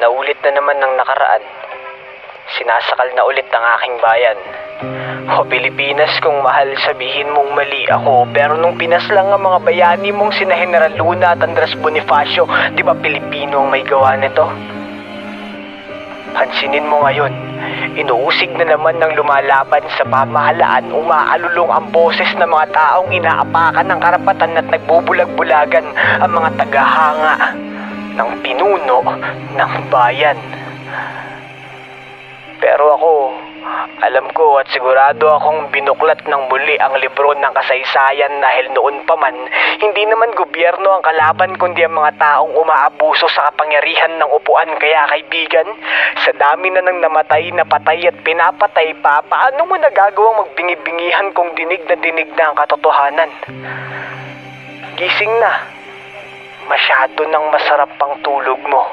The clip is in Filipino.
Naulit na naman ng nakaraan. Sinasakal na ulit ang aking bayan. O Pilipinas, kung mahal sabihin mong mali ako, pero nung pinaslang ang mga bayani mong sina General Luna at Andres Bonifacio, di ba Pilipino ang may gawa nito? Pansinin mo ngayon, inuusig na naman ng lumalaban sa pamahalaan, umaalulong ang boses ng mga taong inaapakan ng karapatan at nagbubulag-bulagan ang mga tagahanga ng pinuno ng bayan. Pero ako, alam ko at sigurado akong binuklat ng muli ang libro ng kasaysayan dahil noon pa man, hindi naman gobyerno ang kalaban kundi ang mga taong umaabuso sa kapangyarihan ng upuan. Kaya kaibigan, sa dami na ng namatay na patay at pinapatay pa, paano mo nagagawang magbingi-bingihan kung dinig na dinig na ang katotohanan? Gising na. Masyado nang masarap pang tulog mo.